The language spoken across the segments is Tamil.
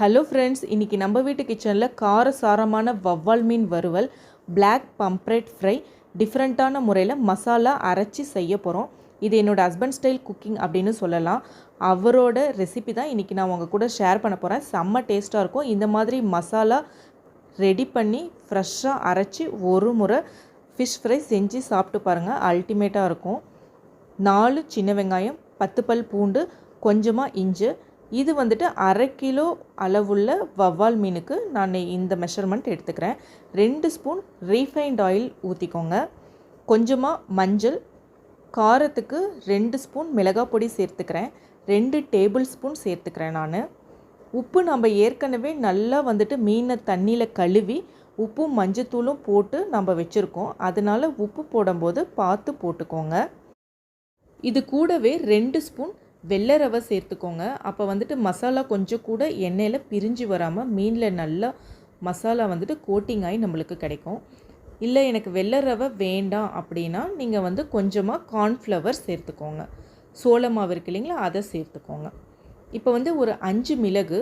ஹலோ ஃப்ரெண்ட்ஸ் இன்றைக்கி நம்ம வீட்டு கிச்சனில் காரசாரமான வவ்வால் மீன் வறுவல் பிளாக் பம்ப்ரெட் ஃப்ரை டிஃப்ரெண்ட்டான முறையில் மசாலா அரைச்சி செய்ய போகிறோம் இது என்னோடய ஹஸ்பண்ட் ஸ்டைல் குக்கிங் அப்படின்னு சொல்லலாம். அவரோட ரெசிபி தான் இன்றைக்கி நான் உங்கள் கூட ஷேர் பண்ண போகிறேன் செம்ம டேஸ்ட்டாக இருக்கும். இந்த மாதிரி மசாலா ரெடி பண்ணி ஃப்ரெஷ்ஷாக அரைச்சி ஒரு முறை ஃபிஷ் ஃப்ரை செஞ்சு சாப்பிட்டு பாருங்கள் அல்டிமேட்டாக இருக்கும். நாலு சின்ன வெங்காயம் பத்து பல் பூண்டு கொஞ்சமாக இஞ்சி இது வந்துட்டு அரை கிலோ அளவுள்ள வவ்வால் மீனுக்கு நான் இந்த மெஷர்மெண்ட் எடுத்துக்கிறேன். ரெண்டு ஸ்பூன் ரீஃபைண்ட் ஆயில் ஊற்றிக்கோங்க கொஞ்சமாக மஞ்சள் காரத்துக்கு ரெண்டு ஸ்பூன் மிளகாய் பொடி சேர்த்துக்கிறேன். ரெண்டு டேபிள் ஸ்பூன் சேர்த்துக்கிறேன் நான். உப்பு நம்ம ஏற்கனவே நல்லா வந்துட்டு மீனை தண்ணியில் கழுவி உப்பும் மஞ்சத்தூளும் போட்டு நம்ம வச்சுருக்கோம். அதனால் உப்பு போடும்போது பார்த்து போட்டுக்கோங்க. இது கூடவே ரெண்டு ஸ்பூன் வெள்ளை ரவை சேர்த்துக்கோங்க. அப்போ வந்துட்டு மசாலா கொஞ்சம் கூட எண்ணெயில் பிரிஞ்சு வராமல் மீனில் நல்லா மசாலா வந்துட்டு கோட்டிங் ஆகி நம்மளுக்கு கிடைக்கும். இல்லை எனக்கு வெள்ளை ரவை வேண்டாம் அப்படின்னா நீங்கள் வந்து கொஞ்சமாக கார்ன்ஃப்ளவர் சேர்த்துக்கோங்க. சோள மாவு இருக்கு இல்லைங்களா அதை சேர்த்துக்கோங்க. இப்போ வந்து ஒரு அஞ்சு மிளகு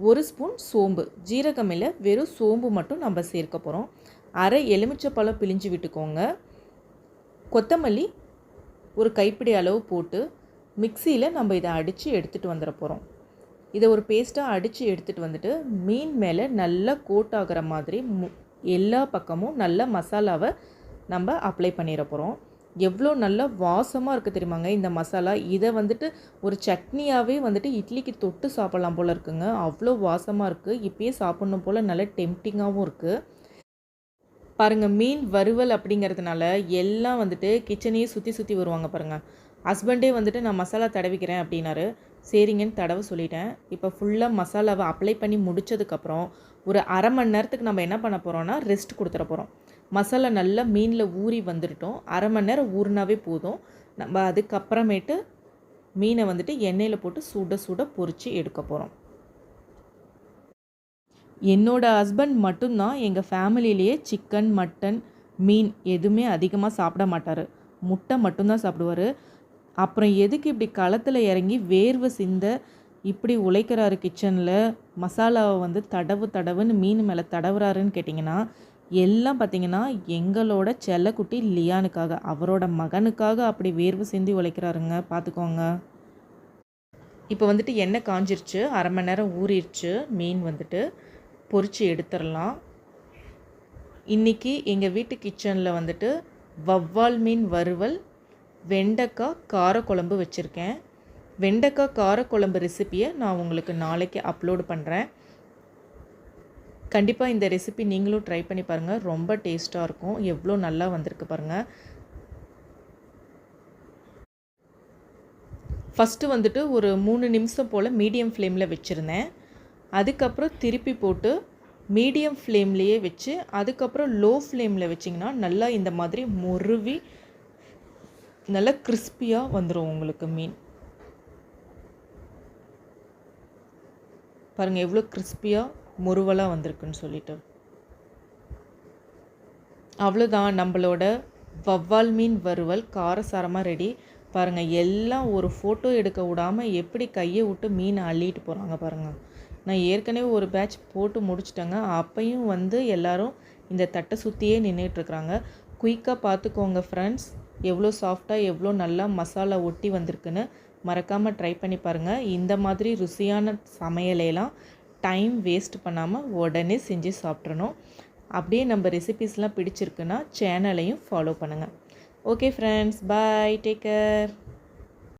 ஒரு ஸ்பூன் சோம்பு. ஜீரகம் இல்லை வெறும் சோம்பு மட்டும் நம்ம சேர்க்க போகிறோம் அரை எலுமிச்சப்பழம் பிழிஞ்சு விட்டுக்கோங்க. கொத்தமல்லி ஒரு கைப்பிடி அளவு போட்டு மிக்சியில் நம்ம இதை அடித்து எடுத்துகிட்டு வந்துட போகிறோம் இதை ஒரு பேஸ்ட்டாக அடித்து எடுத்துகிட்டு வந்துட்டு மீன் மேலே நல்லா கோட் ஆகிற மாதிரி மு எல்லா பக்கமும் நல்ல மசாலாவை நம்ம அப்ளை பண்ணிட போகிறோம் எவ்வளோ நல்லா வாசமாக இருக்குது தெரியுமாங்க இந்த மசாலா. இதை வந்துட்டு ஒரு சட்னியாகவே வந்துட்டு இட்லிக்கு தொட்டு சாப்பிட்லாம் போல் இருக்குங்க. அவ்வளோ வாசமாக இருக்குது இப்பயே சாப்பிட்ணும் போல் நல்ல டெம்டிங்காகவும் இருக்குது பாருங்கள் மீன் வறுவல் அப்படிங்கிறதுனால எல்லாம் வந்துட்டு கிச்சனையே சுற்றி சுற்றி வருவாங்க பாருங்கள் ஹஸ்பண்டே வந்துட்டு நான் மசாலா தடவிக்கிறேன் அப்படின்னாரு. சரிங்கன்னு தடவை சொல்லிட்டேன். இப்போ ஃபுல்லாக மசாலாவை அப்ளை பண்ணி முடித்ததுக்கப்புறம் ஒரு அரை மணி நேரத்துக்கு நம்ம என்ன பண்ண போகிறோம்னா ரெஸ்ட் கொடுத்துட போகிறோம் மசாலா நல்லா மீனில் ஊறி வந்துட்டோம் அரை மணி நேரம் ஊறினாவே போதும். நம்ம அதுக்கப்புறமேட்டு மீனை வந்துட்டு எண்ணெயில் போட்டு சுட சுட பொறிச்சு எடுக்க போகிறோம் என்னோட ஹஸ்பண்ட் மட்டும்தான் எங்கள் ஃபேமிலியிலேயே சிக்கன் மட்டன் மீன் எதுவுமே அதிகமாக சாப்பிட மாட்டார். முட்டை மட்டும்தான் சாப்பிடுவார். அப்புறம் எதுக்கு இப்படி களத்தில் இறங்கி வேர்வை சிந்த இப்படி உழைக்கிறாரு கிச்சனில்? மசாலாவை வந்து தடவு தடவுன்னு மீன் மேலே தடவுறாருன்னு கேட்டிங்கன்னா எல்லாம் பார்த்திங்கன்னா எங்களோட செல்லக்குட்டி லியானுக்காக அவரோட மகனுக்காக அப்படி வேர்வை சிந்தி உழைக்கிறாருங்க. பார்த்துக்கோங்க இப்போ வந்துட்டு எண்ணெய் காஞ்சிருச்சு அரை மணி நேரம் ஊறிடுச்சு மீன் வந்துட்டு பொரித்து எடுத்துடலாம் இன்றைக்கி எங்கள் வீட்டு கிச்சனில் வந்துட்டு வவ்வால் மீன் வறுவல் வெண்டைக்காய் காரக்குழம்பு வச்சுருக்கேன். வெண்டைக்காய் காரக்குழம்பு ரெசிப்பியை நான் உங்களுக்கு நாளைக்கு அப்லோடு பண்ணுறேன் கண்டிப்பாக இந்த ரெசிபி நீங்களும் ட்ரை பண்ணி பாருங்கள் ரொம்ப டேஸ்ட்டாக இருக்கும். எவ்வளோ நல்லா வந்திருக்கு பாருங்கள் ஃபஸ்ட்டு வந்துட்டு ஒரு மூணு நிமிஷம் போல் மீடியம் ஃப்ளேமில் வச்சுருந்தேன். அதுக்கப்புறம் திருப்பி போட்டு மீடியம் ஃப்ளேம்லேயே வச்சு அதுக்கப்புறம் லோ ஃப்ளேமில் வச்சிங்கன்னா நல்லா இந்த மாதிரி முருவி நல்லா கிறிஸ்பியாக வந்துடும் உங்களுக்கு மீன். பாருங்கள் எவ்வளோ கிறிஸ்பியாக முருவலாக வந்திருக்குன்னு சொல்லிட்டு. அவ்வளோதான் நம்மளோட வவ்வால் மீன் வறுவல் காரசாரமாக ரெடி பாருங்கள் எல்லாம் ஒரு ஃபோட்டோ எடுக்க விடாமல் எப்படி கையை விட்டு மீனை அள்ளிட்டு போகிறாங்க பாருங்கள் நான் ஏற்கனவே ஒரு பேட்ச் போட்டு முடிச்சிட்டேங்க. அப்பையும் வந்து எல்லோரும் இந்த தட்டை சுற்றியே நின்றுட்டுருக்குறாங்க குயிக்காக பார்த்துக்கோங்க ஃப்ரெண்ட்ஸ் எவ்வளோ சாஃப்டாக எவ்வளோ நல்லா மசாலா ஒட்டி வந்திருக்குன்னு மறக்காமல் ட்ரை பண்ணி பாருங்கள் இந்த மாதிரி ருசியான சமையலையெல்லாம் டைம் வேஸ்ட் பண்ணாமல் உடனே செஞ்சு சாப்பிட்றணும் அப்படியே நம்ம ரெசிபீஸ்லாம் பிடிச்சிருக்குன்னா சேனலையும் ஃபாலோ பண்ணுங்கள் okay friends bye take care